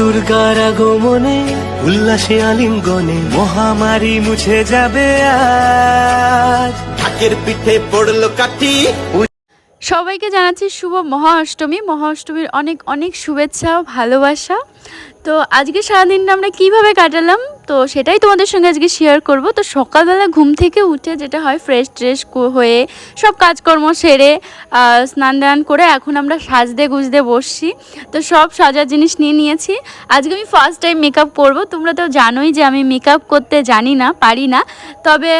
দুর্গার আগমনে উল্লাসে আলিঙ্গনে মহামারী মুছে যাবে আজ। ঢাকের পিঠে পড়ল কাটি সবাইকে জানাচ্ছি শুভ মহা অষ্টমী মহা অষ্টমীর অনেক অনেক শুভেচ্ছা ভালোবাসা। তো আজকে সারাদিনটা আমরা কীভাবে কাটালাম? তো সেটাই তোমাদের সঙ্গে আজকে শেয়ার করব। তো সকালবেলা ঘুম থেকে উঠে যেটা হয় ফ্রেশ ট্রেশ হয়ে সব কাজকর্ম সেরে স্নান দান করে এখন আমরা সাজতে গুজতে বসছি। তো সব সাজার জিনিস নিয়ে নিয়েছি। আজকে আমি ফার্স্ট টাইম মেকআপ করব। তোমরা তো জানোই যে আমি মেকআপ করতে জানি না, পারি না। তবে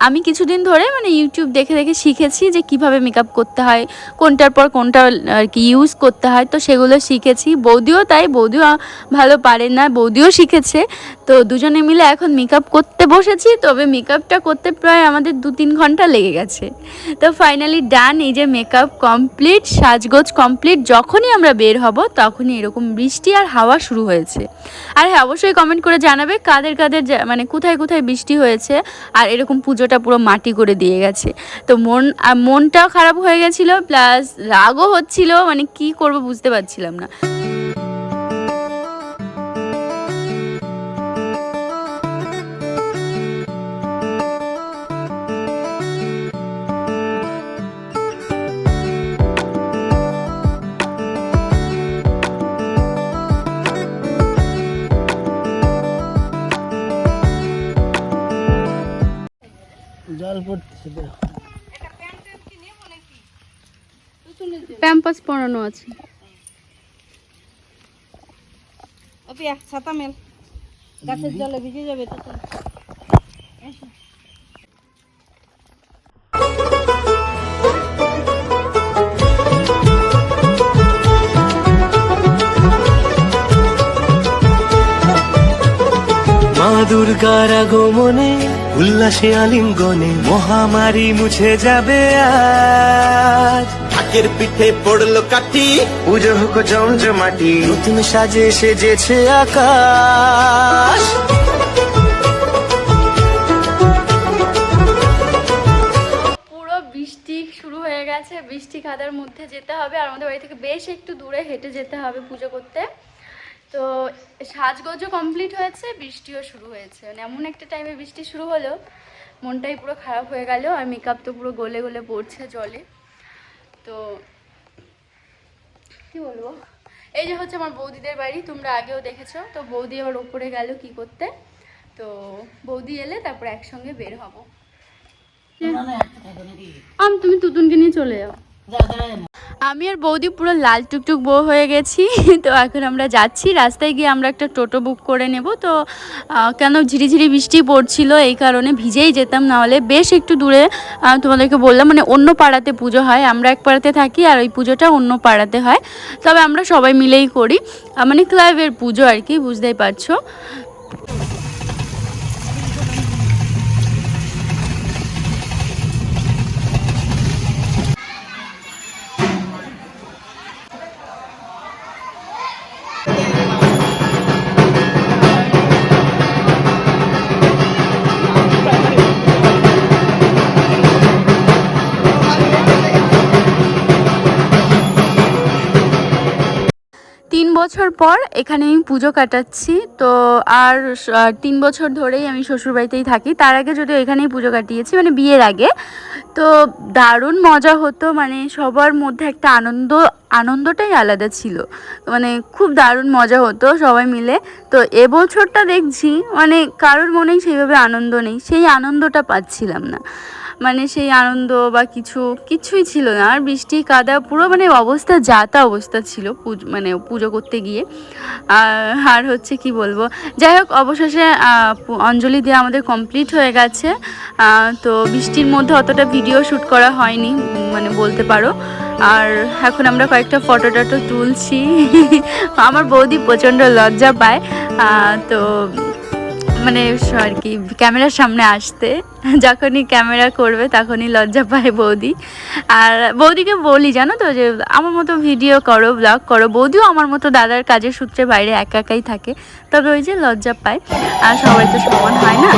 আমি কিছুদিন ধরে মানে ইউটিউব দেখে দেখে শিখেছি যে কীভাবে মেকআপ করতে হয়, কোনটার পর কোনটা আর কি ইউজ করতে হয়, তো সেগুলো শিখেছি। বৌদিও তাই, বৌদিও ভালো পারে না, বৌদিও শিখেছে। তো দুজনে মিলে এখন মেকআপ করতে বসেছি, তবে মেকআপটা করতে প্রায় আমাদের দু তিন ঘণ্টা লেগে গেছে। তো ফাইনালি ডান এই যে মেকআপ কমপ্লিট সাজগোজ কমপ্লিট যখনই আমরা বের হব তখনই এরকম বৃষ্টি আর হাওয়া শুরু হয়েছে। আর হ্যাঁ অবশ্যই কমেন্ট করে জানাবে কাদের কাদের মানে কোথায় কোথায় বৃষ্টি হয়েছে, আর এরকম পুজোটা পুরো মাটি করে দিয়ে গেছে। তো মন আর মনটাও খারাপ হয়ে গেছিল, প্লাস রাগও হচ্ছিল মানে কি করব বুঝতে পারছিলাম না। পরানো আছে। অপিয়া ছাতা মেল। গাছের জলে ভিজে যাবে তো তো। মা দুর্গার আগমনে উল্লাসে আলিঙ্গনে মহামারী মুছে যাবে আজ। ঢাকের পিঠে পড়ল কাঠি। পুজো হোক জমজমাটি নতুন সাজে সেজেছে আকাশ। পুরো বৃষ্টি শুরু হয়ে গেছে বৃষ্টি কাদার মধ্যে যেতে হবে আর আমাদের বাড়ি থেকে বেশ একটু দূরে হেঁটে যেতে হবে পুজো করতে। তো সাজগোজও কমপ্লিট হয়েছে বৃষ্টিও শুরু হয়েছে। মানে এমন একটা টাইমে বৃষ্টি শুরু হলো মনটাই পুরো খারাপ হয়ে গেল আর মেকআপ তো পুরো গলে গলে পড়ছে জলে। তো কি বলব? এই যে হচ্ছে আমার বৌদিদের বাড়ি তোমরা আগেও দেখেছ। তো বৌদি ওর ওপরে গেল কি করতে? তো বৌদি এলে তারপর একসঙ্গে বের হব। আমি তুমি তুতুনকে নিয়ে চলে যাও। আমি আর বৌদি পুরো লাল টুকটুক বউ হয়ে গেছি। তো এখন আমরা যাচ্ছি। রাস্তায় গিয়ে আমরা একটা টোটো বুক করে নেব। তো কেন ঝিরিঝিরি বৃষ্টি পড়ছিল এই কারণে ভিজেই যেতাম। না হলে বেশ একটু দূরে তোমাদেরকে বললাম মানে অন্য পাড়াতে পুজো হয়। আমরা এক পাড়াতে থাকি আর ওই পুজোটা অন্য পাড়াতে হয়। তবে আমরা সবাই মিলেই করি। মানে ক্লাবের পুজো আর কি, বুঝতেই পারছ। বছর পর এখানে আমি পুজো কাটাচ্ছি। তো আর তিন বছর ধরেই আমি শ্বশুরবাড়িতেই থাকি। তার আগে যদিও এখানেই পুজো কাটিয়েছি মানে বিয়ের আগে। তো দারুণ মজা হতো মানে সবার মধ্যে একটা আনন্দ, আনন্দটাই আলাদা ছিল। মানে খুব দারুণ মজা হতো সবাই মিলে। তো এবছরটা দেখছি মানে কারোর মনেই সেইভাবে আনন্দ নেই। সেই আনন্দটা পাচ্ছিলাম না। মানে সেই আনন্দ বা কিছু, কিছুই ছিল না। আর বৃষ্টি, কাদা, পুরো মানে অবস্থা, যাতা অবস্থা ছিল মানে পুজো করতে গিয়ে। আর হচ্ছে কি বলব? যাই হোক, অবশেষে অঞ্জলি দিয়ে আমাদের কমপ্লিট হয়ে গেছে। তো বৃষ্টির মধ্যে অতটা ভিডিও শ্যুট করা হয়নি মানে বলতে পারো। আর এখন আমরা কয়েকটা ফটো টটো তুলছি। আমার বৌদি প্রচণ্ড লজ্জা পায়। তো মানে আর কি, ক্যামেরার সামনে আসতে। যখনই ক্যামেরা করবে, তখনই লজ্জা পায় বৌদি। আর বৌদিকে বলি, জানো তো, যে আমার মতো ভিডিও করো ব্লগ করো। বৌদিও আমার মতো দাদার কাজের সূত্রে বাইরে একা একাই থাকে। তবে ওই যে লজ্জা পায়। আর সবাই তো সমান হয় না।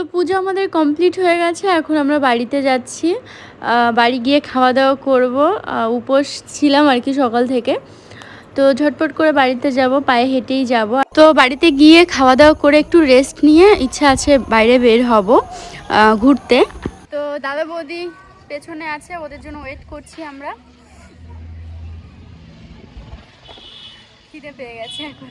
তো পুজো আমাদের কমপ্লিট হয়ে গেছে, এখন আমরা বাড়িতে যাচ্ছি। বাড়ি গিয়ে খাওয়া দাওয়া করব উপোস ছিলাম আর কি সকাল থেকে। তো ঝটপট করে বাড়িতে যাব, পায়ে হেঁটেই যাব। তো বাড়িতে গিয়ে খাওয়া দাওয়া করে একটু রেস্ট নিয়ে ইচ্ছা আছে বাইরে বের হব ঘুরতে। তো দাদা বৌদি পেছনে আছে, ওদের জন্য ওয়েট করছি আমরা। খিদে পেয়ে গেছে এখন।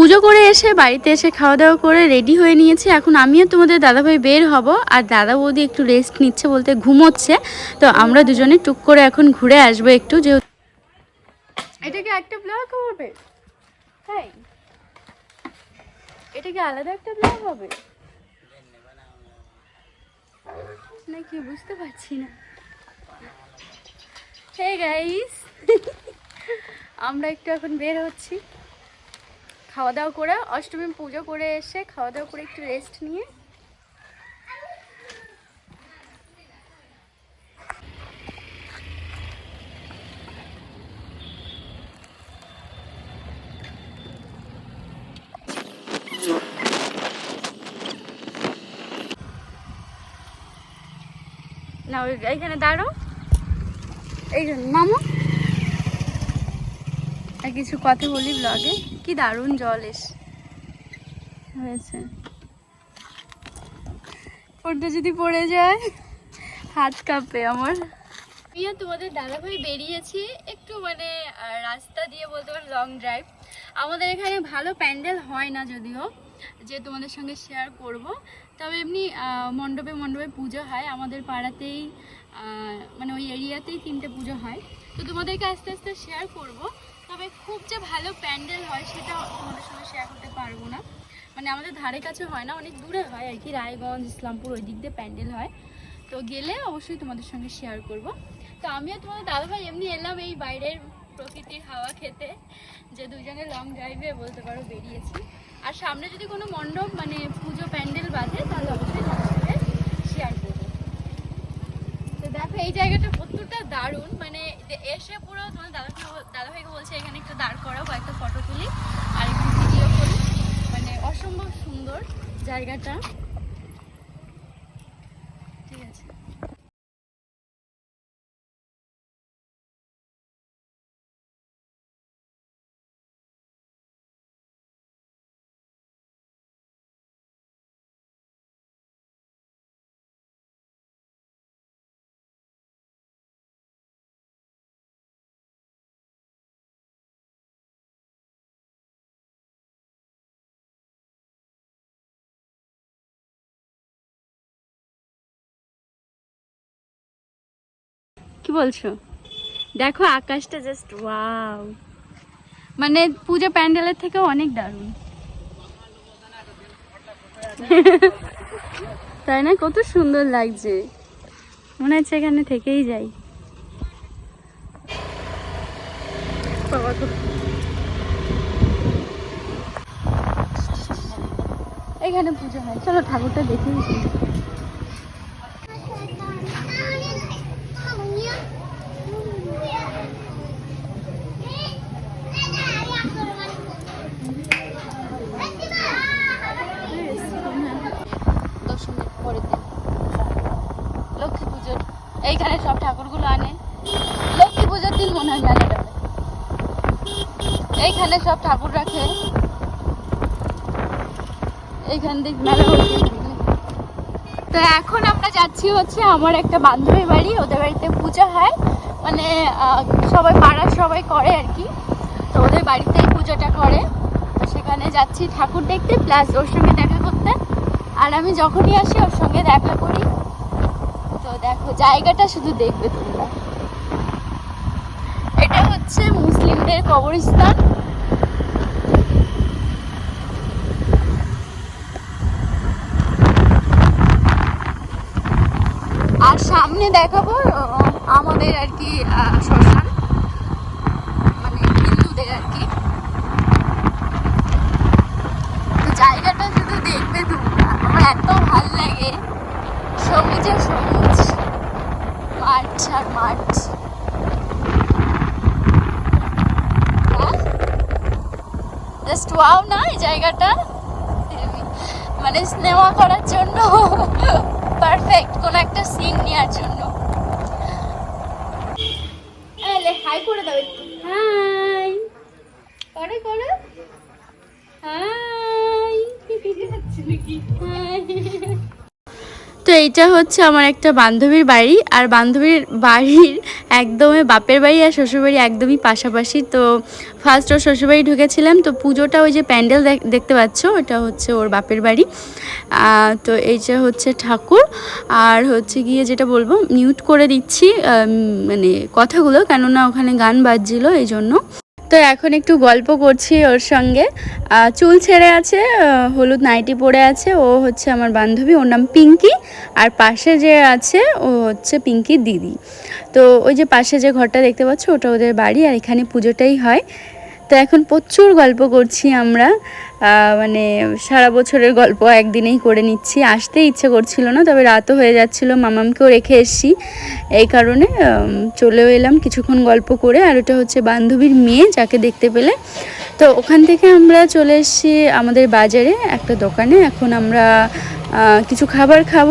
পুজো করে এসে বাড়িতে এসে খাওয়া দাওয়া করে রেডি হয়ে নিয়েছি। এখন আমিও তোমাদের দাদাভাই বের হব আর দাদা বৌদি একটু রেস্ট নিচ্ছে বলতে ঘুমোচ্ছে। তো আমরা দুজনে টুক করে এখন ঘুরে আসব একটু যে এটা কি একটা ব্লগ হবে? তাই এটা কি আলাদা একটা ব্লগ হবে? নাকি বুঝতে পারছি না। হে গাইস আমরা একটু এখন বের হচ্ছি। খাওয়া দাওয়া করে অষ্টমী পুজো করে এসে খাওয়া দাওয়া করে একটু রেস্ট নিয়ে। না ওই এইখানে দাঁড়ো এইখানে মামু। আর কিছু কথা বলি ব্লগে কি দারুণ জল এস। হয়েছে। ফোনটা যদি পড়ে যায়, হাত কাঁপে আমার। আমিও তোমাদের দাদাভাই বেরিয়েছি একটু মানে রাস্তা দিয়ে বলতে পারো লং ড্রাইভ আমাদের এখানে ভালো প্যান্ডেল হয় না যদিও, যে তোমাদের সঙ্গে শেয়ার করব। তবে এমনি মণ্ডপে মণ্ডপে পুজো হয়। আমাদের পাড়াতেই মানে ওই এরিয়াতেই তিনটে পুজো হয়। তো তোমাদেরকে আস্তে আস্তে শেয়ার করব। তবে খুব যে ভালো প্যান্ডেল হয় সেটা তোমাদের সঙ্গে শেয়ার করতে পারব না। মানে আমাদের ধারে কাছে হয় না, অনেক দূরে হয় আর কি, রায়গঞ্জ, ইসলামপুর ওই দিক দিয়ে প্যান্ডেল হয়। তো গেলে অবশ্যই তোমাদের সঙ্গে শেয়ার করব। তো আমিও তোমাদের দাদাভাই এমনি এলাম এই বাইরের প্রকৃতির হাওয়া খেতে, যে দুজনে লং ড্রাইভে বলতে পারো বেরিয়েছি। আর সামনে যদি কোনো মণ্ডপ মানে পুজো প্যান্ডেল বাঁধে তাহলে অবশ্যই তোমাদের সঙ্গে শেয়ার করব। দেখো, এই জায়গাটা প্রত্যেকটা দারুণ। মানে এসে পুরো তোমার দাদা দাদাভাইকে বলছে, এখানে একটু দাঁড় করাও কয়েকটা ফটো তুলি আর একটু ভিডিও করি। মানে অসম্ভব সুন্দর জায়গাটা। কি বলছো? দেখো আকাশটা জাস্ট ওয়াও মানে পুজো প্যান্ডেলের থেকে অনেক দারুণ। তাই না? কত সুন্দর লাগছে। মনে হচ্ছে এখানে থেকেই যাই। এখানে পুজো হয়। চলো ঠাকুরটা দেখে আসি। দশ মিনিট পরে দিন লক্ষ্মী পুজোর এইখানে সব ঠাকুরগুলো আনে লক্ষ্মী পুজোর দিন মনে হয় মেলাটা হয়। এইখানে সব ঠাকুর রাখে। এইখান থেকে মেলা তো এখন আমরা যাচ্ছি হচ্ছে আমার একটা বান্ধবীর বাড়ি, ওদের বাড়িতে পূজা হয়। মানে সবাই পাড়ার সবাই করে আর কি। তো ওদের বাড়িতেই পুজোটা করে। তো সেখানে যাচ্ছি ঠাকুর দেখতে প্লাস ওর সঙ্গে দেখা করতে। আর আমি যখনই আসি, ওর সঙ্গে দেখা করি। তো দেখো, জায়গাটা শুধু দেখবে তোমরা। এটা আমাদের কবরস্থান আর সামনে দেখাবো আমাদের আর কি আহ, শ্মশান মানে হিন্দুদের আর কি তো জায়গাটা শুধু দেখবে তোমরা আমার এত ভালো লাগে সবুজে সবুজ মাঠ আর মাঠ জাস্ট ওয়াও না এই জায়গাটা মানে সিনেমা করার জন্য পারফেক্ট কোন একটা সিন নেওয়ার জন্য এলে হাই করে দাও একটু। হাই। করে করে। হাই। হাই তো এইটা হচ্ছে আমার একটা বান্ধবীর বাড়ি আর বান্ধবীর বাড়ির একদমই বাপের বাড়ি আর শ্বশুরবাড়ি একদমই পাশাপাশি। তো ফার্স্ট ওর শ্বশুরবাড়ি ঢুকেছিলাম তো পুজোটা ওই যে প্যান্ডেল দেখতে পাচ্ছ ওটা হচ্ছে ওর বাপের বাড়ি। তো এইটা হচ্ছে ঠাকুর, আর হচ্ছে গিয়ে যেটা বলব মিউট করে দিচ্ছি মানে কথাগুলো, কেননা ওখানে গান বাজছিল এই জন্য তো এখন একটু গল্প করছি ওর সঙ্গে। চুল ছেড়ে আছে হলুদ নাইটি পরে আছে, ও হচ্ছে আমার বান্ধবী, ওর নাম পিঙ্কি, আর পাশে যে আছে, ও হচ্ছে পিঙ্কির দিদি। তো ওই যে পাশে যে ঘরটা দেখতে পাচ্ছ, ওটা ওদের বাড়ি, আর এখানে পুজোটাই হয়। তো এখন প্রচুর গল্প করছি আমরা। মানে সারা বছরের গল্প একদিনেই করে নিচ্ছি। আসতে ইচ্ছে করছিল না, তবে রাতও হয়ে যাচ্ছিল, মামামকেও রেখে এসছি। এই কারণে চলেও এলাম কিছুক্ষণ গল্প করে। আর ওটা হচ্ছে বান্ধবীর মেয়ে যাকে দেখতে পেলে। তো ওখান থেকে আমরা চলে এসেছি আমাদের বাজারে একটা দোকানে। এখন আমরা কিছু খাবার খাব।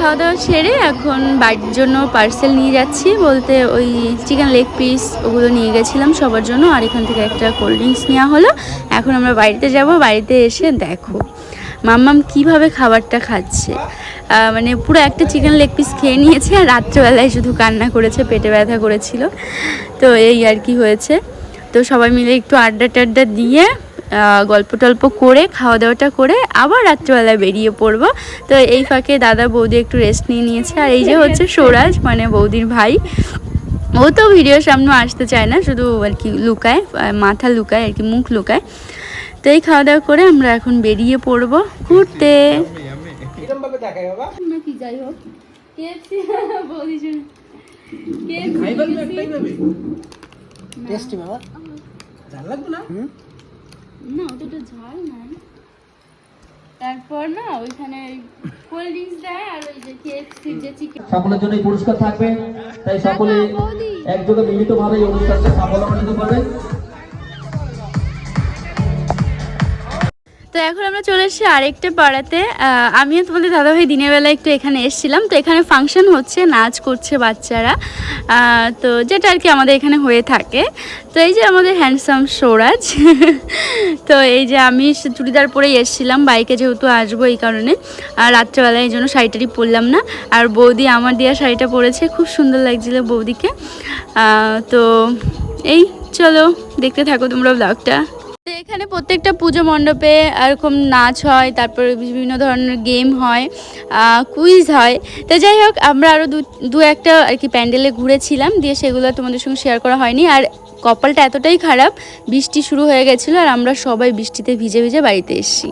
খাওয়া দাওয়া সেরে এখন বাড়ির জন্য পার্সেল নিয়ে যাচ্ছি বলতে ওই চিকেন লেগ পিস ওগুলো নিয়ে গেছিলাম সবার জন্য আর এখান থেকে একটা কোল্ড ড্রিঙ্কস নেওয়া হলো। এখন আমরা বাড়িতে যাব, বাড়িতে এসে দেখো মাম্মাম কীভাবে খাবারটা খাচ্ছে। মানে পুরো একটা চিকেন লেগ পিস খেয়ে নিয়েছে আর রাত্রেবেলায় শুধু কান্না করেছে, পেটে ব্যথা করেছিল। তো এই আর কি হয়েছে। তো সবাই মিলে একটু আড্ডা টাড্ডা দিয়ে গল্প টল্প করে খাওয়া দাওয়াটা করে আবার রাত্রিবেলায় বেরিয়ে পড়ব। তো এই ফাঁকে দাদা বৌদি একটু রেস্ট নিয়ে নিয়েছে। আর এই যে হচ্ছে সৌরাজ মানে বৌদির ভাই ও তো ভিডিওর সামনে আসতে চায় না শুধু আর কি লুকায় মাথা লুকায় আর কি মুখ লুকায়। তো এই খাওয়া দাওয়া করে আমরা এখন বেরিয়ে পড়ব ঘুরতে। টেস্টি বাবা। লাগবে না? অতটা ঝাল না তারপর না ওইখানে কোল্ড ড্রিঙ্কস দেয় আর ওই যে কেএফসি যে চিকেন সকলের জন্য পুরস্কার থাকবে। তাই সকলে একযোগে মিলিত ভাবে এই অনুষ্ঠানটা করতে করবেন তো এখন আমরা চলে এসেছি আরেকটা পাড়াতে। আমিও তোমাদের দাদাভাই দিনের বেলা একটু এখানে এসেছিলাম। তো এখানে ফাংশন হচ্ছে, নাচ করছে বাচ্চারা। তো যেটা আর কি আমাদের এখানে হয়ে থাকে। তো এই যে আমাদের হ্যান্ডসাম সৌরাজ তো এই যে আমি চুড়িদার পরেই এসেছিলাম। বাইকে যেহেতু আসব এই কারণে। আর রাত্রেবেলায় এই জন্য শাড়িটারি পরলাম না। আর বৌদি আমার দেওয়া শাড়িটা পরেছে, খুব সুন্দর লাগছিল বৌদিকে। তো এই, চলো, দেখতে থাকো তোমরা ব্লগটা তো এখানে প্রত্যেকটা পুজো মণ্ডপে এরকম নাচ হয়, তারপর বিভিন্ন ধরনের গেম হয় কুইজ হয়। তো যাই হোক, আমরা আরও দু একটা আর কি প্যান্ডেলে ঘুরেছিলাম, দিয়ে সেগুলো তোমাদের সঙ্গে শেয়ার করা হয়নি। আর কপালটা এতটাই খারাপ, বৃষ্টি শুরু হয়ে গেছিল, আর আমরা সবাই বৃষ্টিতে ভিজে ভিজে বাড়িতে এসেছি।